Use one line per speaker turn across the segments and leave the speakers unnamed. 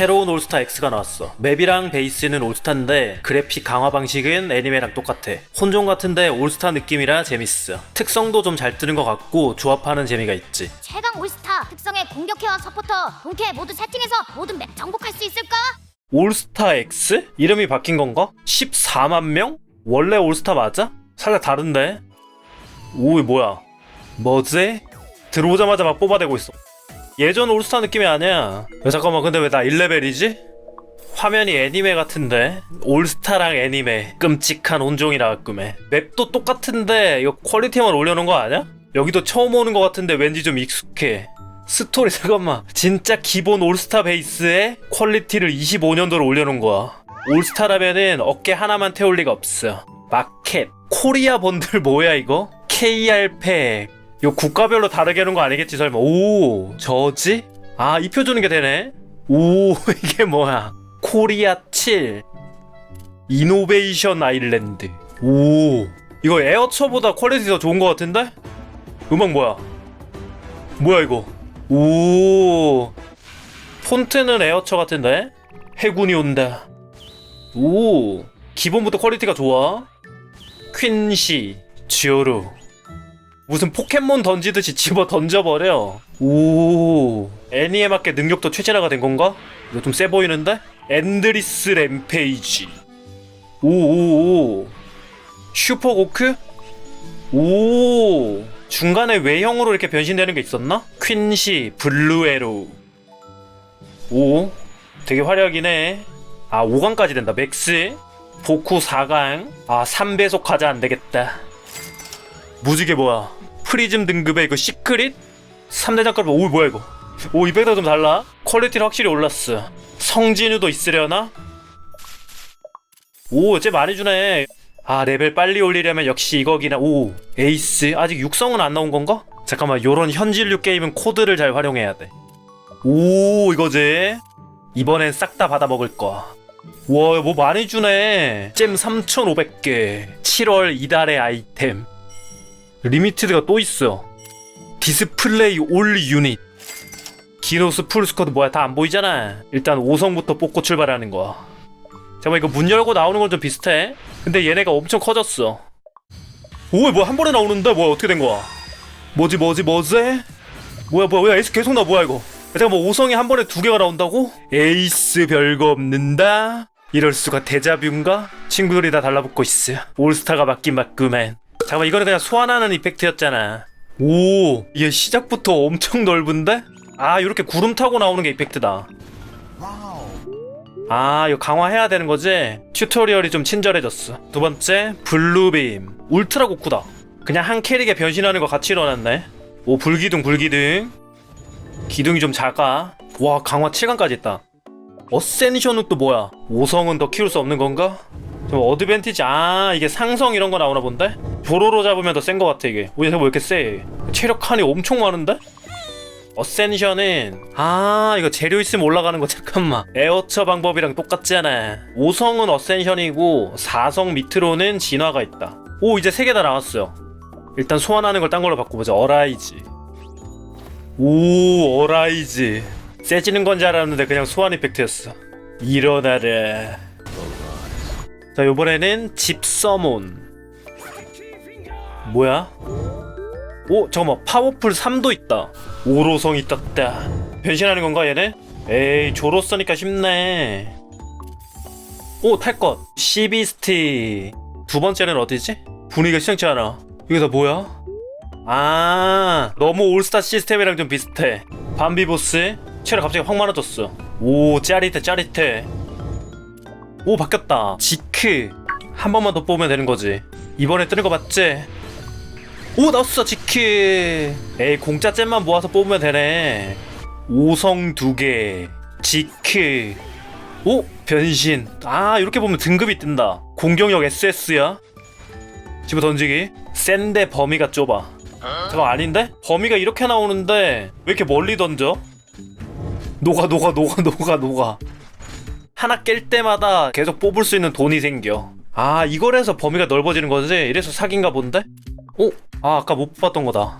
새로운 올스타 X가 나왔어. 맵이랑 베이스는 올스타인데 그래픽 강화 방식은 애니메랑 똑같아. 혼종 같은데 올스타 느낌이라 재밌어. 특성도 좀 잘 뜨는 것 같고 조합하는 재미가 있지.
최강 올스타 특성의 공격해와 서포터 본캐 모두 세팅해서 모든 맵 정복할 수 있을까?
올스타 X? 이름이 바뀐 건가? 14만 명? 원래 올스타 맞아? 살짝 다른데? 오, 이 뭐야? 뭐지? 들어오자마자 막 뽑아대고 있어. 예전 올스타 느낌이 아니야. 야, 잠깐만, 근데 왜 나 1레벨이지? 화면이 애니메 같은데? 올스타랑 애니메. 끔찍한 온종이라 꿈에. 맵도 똑같은데, 이거 퀄리티만 올려놓은 거 아니야? 여기도 처음 오는 것 같은데 왠지 좀 익숙해. 스토리 잠깐만 진짜 기본 올스타 베이스에 퀄리티를 25년도로 올려놓은 거야 올스타라면은 어깨 하나만 태울 리가 없어 마켓 코리아 번들 뭐야 이거? KR팩 이거 국가별로 다르게 하는 거 아니겠지 설마? 오 저지? 아 이표 주는 게 되네. 오 이게 뭐야? 코리아 7 이노베이션 아일랜드 오 이거 에어처보다 퀄리티 더 좋은 거 같은데? 음악 뭐야? 뭐야 이거? 오 폰트는 에어처 같은데? 해군이 온다. 오 기본부터 퀄리티가 좋아. 퀸시 쥐오루 무슨 포켓몬 던지듯이 집어 던져버려. 오. 애니에 맞게 능력도 최진화가 된 건가? 이거 좀 세 보이는데? 엔드리스 램페이지. 오오오. 슈퍼 고크? 오. 중간에 외형으로 이렇게 변신되는 게 있었나? 퀸시 블루에로. 오. 되게 화려하긴 해 아 5강까지 된다 맥스. 보쿠 4강. 아 3배속 가자 안 되겠다. 무지개 뭐야 프리즘 등급의 이거 시크릿? 3대장 깔오 뭐야 이거? 오 이펙트가 좀 달라? 퀄리티는 확실히 올랐어. 성진우도 있으려나? 오쟤 많이 주네. 아 레벨 빨리 올리려면 역시 이거기나 오 에이스? 아직 육성은 안 나온 건가? 잠깐만 요런 현질류 게임은 코드를 잘 활용해야 돼오 이거지 이번엔 싹 다 받아 먹을 거야 와뭐 많이 주네. 잼 3,500개. 7월 이달의 아이템 리미티드가 또 있어. 디스플레이 올 유닛. 기노스 풀스쿼드 뭐야 다 안 보이잖아. 일단 5성부터 뽑고 출발하는 거야 잠깐만 이거 문 열고 나오는 건 좀 비슷해. 근데 얘네가 엄청 커졌어. 오 뭐야 한 번에 나오는데 뭐야 어떻게 된 거야? 뭐지 뭐지 뭐지? 뭐야 뭐야 왜 에이스 계속 나 뭐야 이거? 잠깐만 뭐 5성이 한 번에 두 개가 나온다고? 에이스 별거 없는다? 이럴 수가 데자뷰인가? 친구들이 다 달라붙고 있어. 올스타가 맞긴 맞구만 잠깐만 이거는 그냥 소환하는 이펙트였잖아. 오 얘 시작부터 엄청 넓은데? 아 이렇게 구름 타고 나오는 게 이펙트다. 아 이거 강화해야 되는 거지? 튜토리얼이 좀 친절해졌어. 두 번째 블루빔 울트라 고쿠다. 그냥 한 캐릭에 변신하는 거 같이 넣어놨네. 오 불기둥 불기둥. 기둥이 좀 작아. 와 강화 7강까지 있다. 어센션 욱도 뭐야? 5성은 더 키울 수 없는 건가? 좀 어드밴티지 아 이게 상성 이런 거 나오나 본데? 보로로 잡으면 더 센 거 같아 이게. 왜, 왜 이렇게 세? 체력 칸이 엄청 많은데? 어센션은 아 이거 재료 있으면 올라가는 거 잠깐만. 에어처 방법이랑 똑같잖아. 5성은 어센션이고 4성 밑으로는 진화가 있다. 오 이제 3개 다 나왔어요. 일단 소환하는 걸 딴 걸로 바꿔보자. 어라이즈. 오 어라이즈. 세지는 건줄 알았는데 그냥 소환 이펙트였어. 일어나라 자 요번에는 집서몬 뭐야? 오 잠깐만. 파워풀 3도 있다. 오로성이 떴다. 변신하는 건가 얘네? 에이 쓰니까 쉽네. 오 탈것. 시비스티. 두 번째는 어디지? 분위기가 시장치 않아. 이게 다 뭐야? 아 너무 올스타 시스템이랑 좀 비슷해. 밤비보스? 체력 갑자기 확 많아졌어. 오 짜릿해 짜릿해 오 바뀌었다. 지크. 한 번만 더 뽑으면 되는 거지. 이번에 뜨는 거 맞지? 오 나왔어 지크. 에이 공짜 잼만 모아서 뽑으면 되네. 오성 두개. 지크. 오 변신. 아 이렇게 보면 등급이 뜬다. 공격력 SS야? 집어 던지기. 센데 범위가 좁아. 잠깐 아닌데? 범위가 이렇게 나오는데 왜 이렇게 멀리 던져? 녹아 녹아 녹아 녹아 녹아 하나 깰 때마다 계속 뽑을 수 있는 돈이 생겨 아 이걸 해서 범위가 넓어지는 거지? 이래서 사기인가 본데? 오? 아 아까 못 뽑았던 거다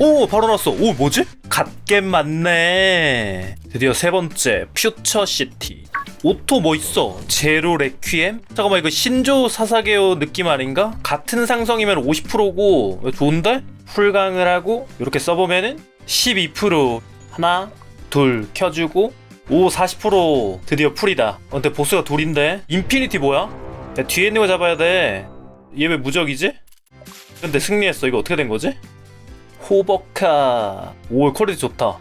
오 바로 나왔어 오 뭐지? 갓겜 맞네 드디어 세 번째 퓨처 시티 오토 뭐 있어? 제로 레퀴엠? 잠깐만 이거 신조 사사게오 느낌 아닌가? 같은 상성이면 50%고 좋은데? 풀강을 하고 이렇게 써보면은 12% 하나 둘 켜주고 오 40% 드디어 풀이다 어, 근데 보스가 둘인데 인피니티 뭐야? 야, 뒤에 있는 거 잡아야 돼얘 왜 무적이지? 근데 승리했어 이거 어떻게 된 거지? 호버카 오 퀄리티 좋다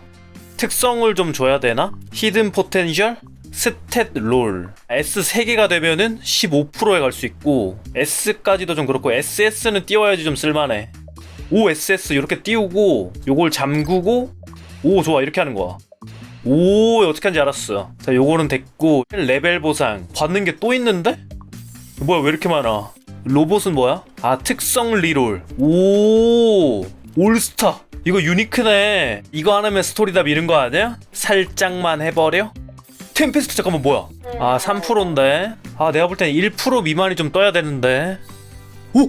특성을 좀 줘야 되나? 히든 포텐셜? 스탯 롤 S 3개가 되면은 15%에 갈 수 있고 S까지도 좀 그렇고 SS는 띄워야지 좀 쓸만해 오 SS 이렇게 띄우고 요걸 잠그고 오 좋아 이렇게 하는 거야 오 어떻게 하는지 알았어 자 요거는 됐고 레벨 보상 받는 게 또 있는데? 뭐야 왜 이렇게 많아? 로봇은 뭐야? 아 특성 리롤. 오 올스타. 이거 유니크네. 이거 하나면 스토리 다 미는 거 아니야? 살짝만 해버려? 템페스트 잠깐만 뭐야? 아 3%인데. 아 내가 볼 땐 1% 미만이 좀 떠야 되는데. 오오오!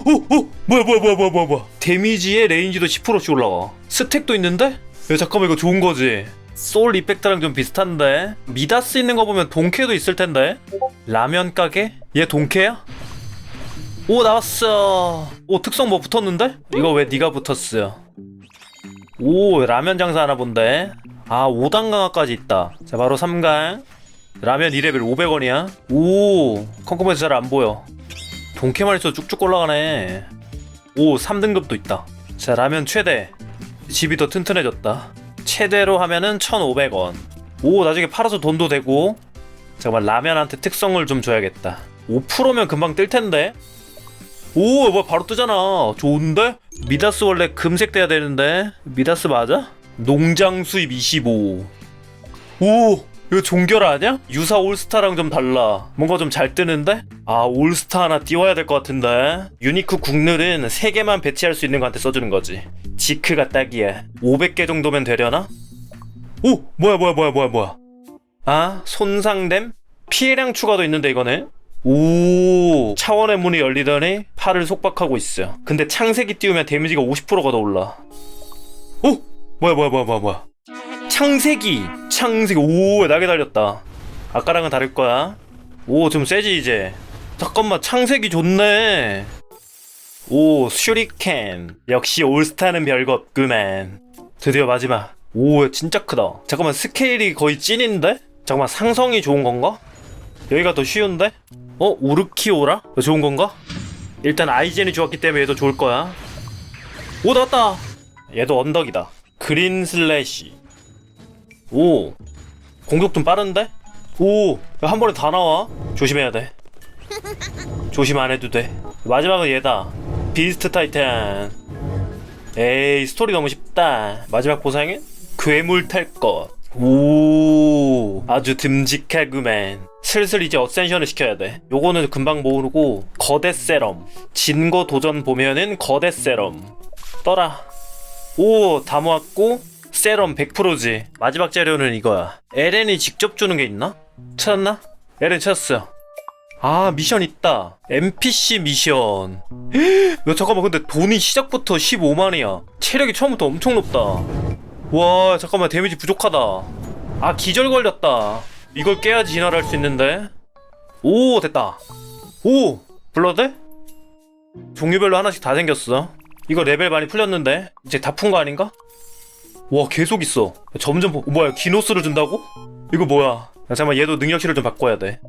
뭐야 뭐야 뭐야 뭐야 뭐야 뭐야. 데미지의 레인지도 10%씩 올라가. 스택도 있는데? 야 잠깐만 이거 좋은 거지 소울 이펙트랑 좀 비슷한데? 미다스 있는 거 보면 동캐도 있을 텐데? 라면 가게? 얘 동캐야? 오 나왔어. 오 특성 뭐 붙었는데? 이거 왜 네가 붙었어? 오 라면 장사 하나 본데 아 5단 강화까지 있다. 자 바로 3강 라면 2레벨 500원이야. 오 컴컴에서 잘 안 보여. 동캐만 있어 쭉쭉 올라가네. 오 3등급도 있다. 자 라면 최대. 집이 더 튼튼해졌다 최대로 하면은 1500원 오 나중에 팔아서 돈도 되고 잠깐만 라면한테 특성을 좀 줘야겠다 5%면 금방 뜰 텐데 오, 뭐 바로 뜨잖아. 좋은데? 미다스 원래 금색 돼야 되는데. 미다스 맞아? 농장 수입 25. 오, 이거 종결 아니야? 유사 올스타랑 좀 달라. 뭔가 좀 잘 뜨는데? 아, 올스타 하나 띄워야 될 것 같은데. 유니크 국룰은 3개만 배치할 수 있는 거한테 써주는 거지. 지크가 딱이야. 500개 정도면 되려나? 오, 뭐야, 뭐야, 뭐야, 뭐야, 뭐야. 아, 손상됨? 피해량 추가도 있는데 이거는? 오 차원의 문이 열리더니 팔을 속박하고 있어 근데 창세기 띄우면 데미지가 50%가 더 올라 오 뭐야 뭐야 뭐야 뭐야 뭐야 창세기 창세기 오 날개 달렸다 아까랑은 다를 거야 오 좀 세지 이제 잠깐만 창세기 좋네 오 슈리켄 역시 올스타는 별거 없구만 드디어 마지막 오 진짜 크다 잠깐만 스케일이 거의 찐인데? 잠깐만 상성이 좋은 건가? 여기가 더 쉬운데? 어? 우르키오라? 좋은 건가? 일단 아이젠이 좋았기 때문에 얘도 좋을 거야 오 나왔다 얘도 언덕이다 그린 슬래시 오. 공격 좀 빠른데? 오. 한 번에 다 나와. 조심해야 돼. 조심 안 해도 돼. 마지막은 얘다. 비스트 타이탄. 에이 스토리 너무 쉽다. 마지막 보상은 괴물 탈것오. 아주 듬직하구만 슬슬 이제 어센션을 시켜야 돼. 요거는 금방 모르고 거대 세럼. 진거 도전 보면은 거대 세럼. 떠라. 오 다 모았고 세럼 100%지. 마지막 재료는 이거야. 에렌이 직접 주는 게 있나? 찾았나? 에렌 찾았어 아 미션 있다. NPC 미션. 야 잠깐만. 근데 돈이 시작부터 15만이야. 체력이 처음부터 엄청 높다. 와 잠깐만. 데미지 부족하다. 아 기절 걸렸다. 이걸 깨야지 진화를 할 수 있는데. 오 됐다. 오 블러드? 종류별로 하나씩 다 생겼어. 이거 레벨 많이 풀렸는데. 이제 다 푼 거 아닌가? 와 계속 있어. 점점 보- 뭐야 기노스를 준다고? 이거 뭐야? 야, 잠깐만 얘도 능력치를 좀 바꿔야 돼.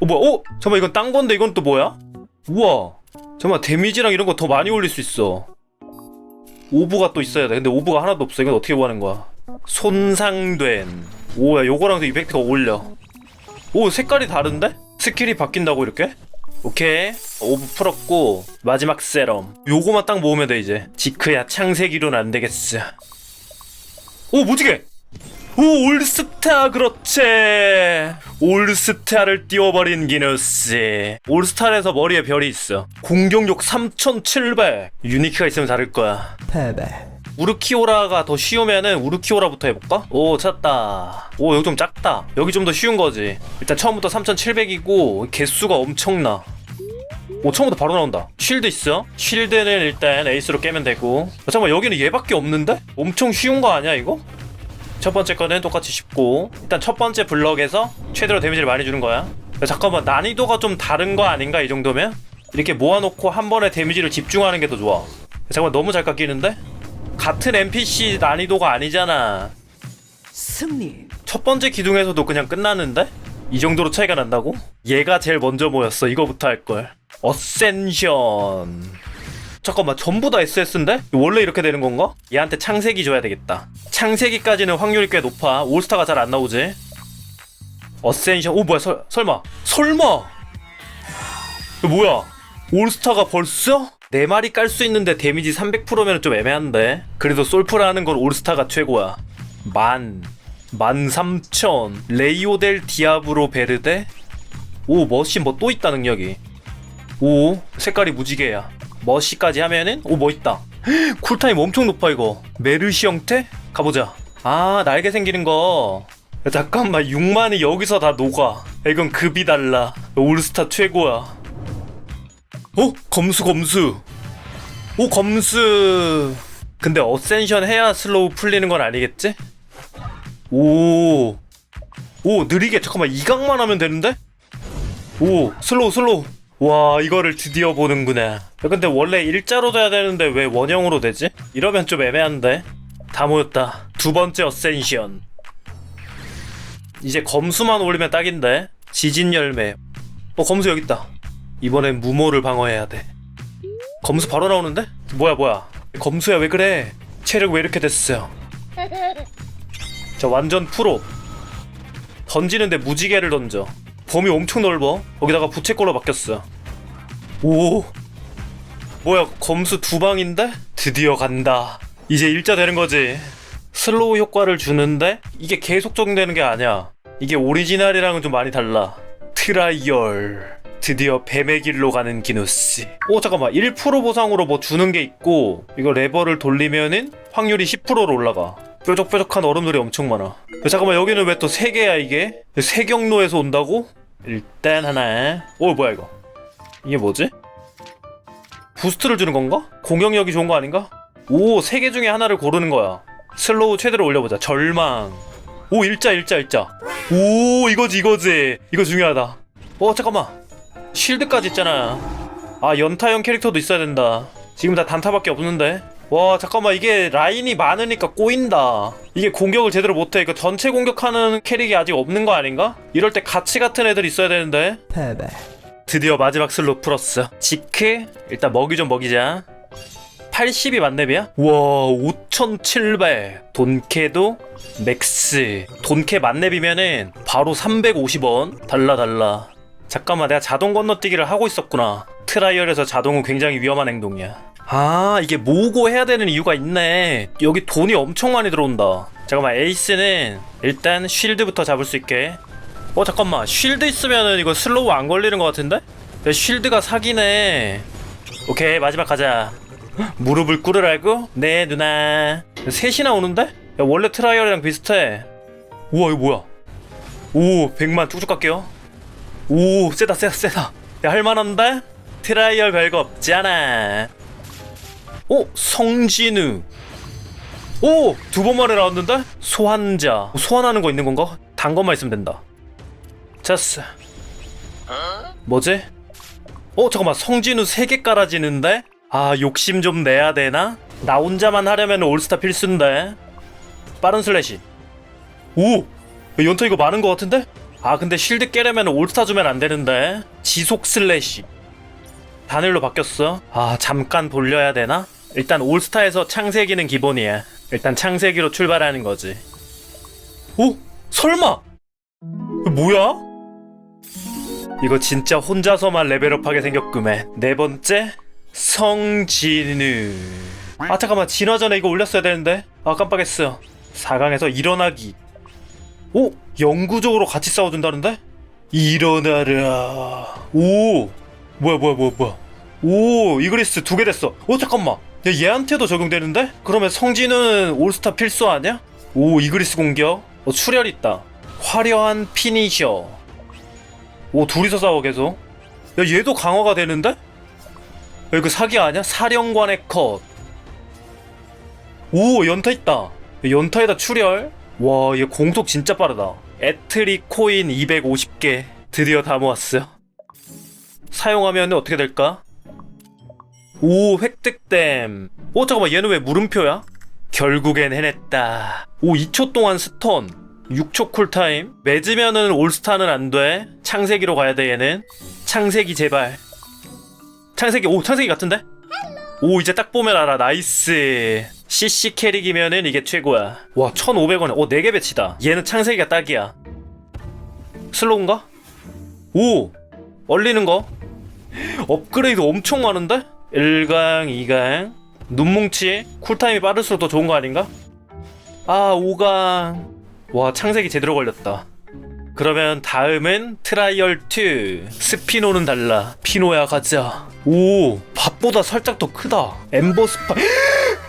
어 뭐야 어? 잠깐만 이건 딴 건데 이건 또 뭐야? 우와. 잠깐만 데미지랑 이런 거 더 많이 올릴 수 있어. 오브가 또 있어야 돼. 근데 오브가 하나도 없어. 이건 어떻게 구하는 거야? 손상된. 오야 요거랑 도 이펙트가 어울려. 오 색깔이 다른데? 스킬이 바뀐다고 이렇게? 오케이. 오브 풀었고 마지막 세럼. 요거만 딱 모으면 돼 이제. 지크야 창세기로는 안 되겠어 오 무지개! 오 올스타 그렇지. 올스타를 띄워버린 기누스. 올스타에서 머리에 별이 있어. 공격력 3700 유니크가 있으면 다를 거야. 우르키오라가 더 쉬우면은 우르키오라부터 해볼까? 오 찾았다. 오 여기 좀 작다. 여기 좀 더 쉬운 거지. 일단 처음부터 3700이고 개수가 엄청나 오 처음부터 바로 나온다 쉴드 있어 쉴드는 일단 에이스로 깨면 되고 아, 잠깐만 여기는 얘밖에 없는데? 엄청 쉬운 거 아니야 이거? 첫 번째 거는 똑같이 쉽고 일단 첫 번째 블럭에서 최대로 데미지를 많이 주는 거야 야, 잠깐만 난이도가 좀 다른 거 아닌가 이 정도면? 이렇게 모아놓고 한 번에 데미지를 집중하는 게 더 좋아 야, 잠깐만 너무 잘 깎이는데? 같은 NPC 난이도가 아니잖아
승리.
첫 번째 기둥에서도 그냥 끝나는데? 이 정도로 차이가 난다고? 얘가 제일 먼저 모였어. 이거부터 할걸. 어센션. 잠깐만, 전부 다 SS인데? 원래 이렇게 되는 건가? 얘한테 창세기 줘야 되겠다. 창세기까지는 확률이 꽤 높아. 올스타가 잘 안 나오지? 어센션. 오, 뭐야, 설, 설마. 설마! 뭐야? 올스타가 벌써? 네 마리 깔 수 있는데 데미지 300%면 좀 애매한데. 그래도 솔프라 하는 건 올스타가 최고야. 만. 만 삼천. 레이오델 디아브로 베르데? 오, 머시 뭐또 있다, 능력이. 오, 색깔이 무지개야. 머시까지 하면은, 오, 뭐 있다. 헉, 쿨타임 엄청 높아, 이거. 메르시 형태? 가보자. 아, 날개 생기는 거. 야, 잠깐만, 6만이 여기서 다 녹아. 야, 이건 급이 달라. 올스타 최고야. 어? 검수, 검수. 오, 검수. 근데 어센션 해야 슬로우 풀리는 건 아니겠지? 오. 오, 느리게. 잠깐만, 이각만 하면 되는데? 오, 슬로우, 슬로우. 와, 이거를 드디어 보는구나. 야, 근데 원래 일자로 돼야 되는데 왜 원형으로 되지? 이러면 좀 애매한데? 다 모였다. 두 번째 어센션. 이제 검수만 올리면 딱인데? 지진 열매. 어, 검수 여기 있다. 이번엔 무모를 방어해야 돼. 검수 바로 나오는데? 뭐야, 뭐야. 검수야, 왜 그래? 체력 왜 이렇게 됐어? 자 완전 프로 던지는데 무지개를 던져 범위 엄청 넓어. 거기다가 부채꼴로 바뀌었어. 오. 뭐야 검수 두 방인데? 드디어 간다. 이제 일자 되는 거지. 슬로우 효과를 주는데? 이게 계속 적용되는 게 아니야. 이게 오리지널이랑은 좀 많이 달라. 트라이얼. 드디어 뱀의 길로 가는 기누씨 오 잠깐만. 1% 보상으로 뭐 주는 게 있고 이거 레버를 돌리면은 확률이 10%로 올라가. 뾰족뾰족한 얼음들이 엄청 많아. 야, 잠깐만 여기는 왜 또 세 개야 이게? 세 경로에서 온다고? 일단 하나. 오 뭐야 이거? 이게 뭐지? 부스트를 주는 건가? 공격력이 좋은 거 아닌가? 오 세 개 중에 하나를 고르는 거야. 슬로우 최대로 올려보자. 절망. 오 일자 일자 일자. 오 이거지 이거지. 이거 중요하다. 어 잠깐만. 쉴드까지 있잖아. 아 연타형 캐릭터도 있어야 된다. 지금 다 단타밖에 없는데 와 잠깐만 이게 라인이 많으니까 꼬인다. 이게 공격을 제대로 못해. 이거 전체 공격하는 캐릭이 아직 없는 거 아닌가? 이럴 때 가치 같은 애들 있어야 되는데. 드디어 마지막 슬롯 풀었어. 지크 일단 먹이 좀 먹이자. 80이 만렙이야? 와 5700 돈캐도? 맥스. 돈캐 만렙이면은 바로 350원. 달라 달라. 잠깐만 내가 자동 건너뛰기를 하고 있었구나. 트라이얼에서 자동은 굉장히 위험한 행동이야 아 이게 모으고 해야 되는 이유가 있네. 여기 돈이 엄청 많이 들어온다. 잠깐만 에이스는 일단 쉴드부터 잡을 수 있게. 어 잠깐만 쉴드 있으면은 이거 슬로우 안 걸리는 것 같은데? 야, 쉴드가 사기네? 오케이 마지막 가자. 헉, 무릎을 꿇으라고? 네 누나. 셋이나 오는데? 야 원래 트라이얼이랑 비슷해. 우와 이거 뭐야? 오 100만 쭉쭉 갈게요. 오 세다 세다 세다. 야 할만한데? 트라이얼 별거 없잖아 오 성진우 오! 두 번 만에 나왔는데? 소환자 소환하는 거 있는 건가? 단 것만 있으면 된다 됐어 뭐지? 어 잠깐만 성진우 3개 깔아지는데? 아 욕심 좀 내야 되나? 나 혼자만 하려면 올스타 필수인데 빠른 슬래시 오! 야, 연타 이거 많은 거 같은데? 아 근데 실드 깨려면 올스타 주면 안 되는데 지속 슬래시 단일로 바뀌었어 아 잠깐 돌려야 되나? 일단 올스타에서 창세기는 기본이야. 일단 창세기로 출발하는 거지. 오? 설마? 뭐야? 이거 진짜 혼자서만 레벨업하게 생겼구만 네 번째 성진우. 아 잠깐만. 진화 전에 이거 올렸어야 되는데? 아 깜빡했어. 4강에서 일어나기. 오! 영구적으로 같이 싸워준다는데? 일어나라. 오! 뭐야 뭐야 뭐야 뭐야. 오! 이그리스 두 개 됐어. 오 잠깐만 야 얘한테도 적용되는데 그러면 성진우는 올스타 필수 아니야 오 이그리스 공격 어 출혈 있다 화려한 피니셔 오 둘이서 싸워 계속 야 얘도 강화가 되는데 이거 사기 아니야? 사령관의 컷. 오 연타 있다. 연타에다 출혈. 와, 얘 공속 진짜 빠르다. 애트리 코인 250개 드디어 다 모았어요. 사용하면 어떻게 될까? 오 획득됨. 오 잠깐만 얘는 왜 물음표야? 결국엔 해냈다. 오 2초 동안 스턴. 6초 쿨타임. 맺으면은 올스타는 안 돼. 창세기로 가야 돼 얘는. 창세기 제발. 창세기 오 창세기 같은데? 오 이제 딱 보면 알아 나이스 CC 캐릭이면은 이게 최고야 와 1500원에 오 4개 배치다 얘는 창세기가 딱이야 슬로우인가? 오 얼리는 거 업그레이드 엄청 많은데? 1강 2강. 눈뭉치. 쿨타임이 빠를수록 더 좋은 거 아닌가? 아 5강. 와 창세기 제대로 걸렸다. 그러면 다음은 트라이얼 2 스피노는 달라. 피노야 가자. 오 밥보다 살짝 더 크다. 엠버 스파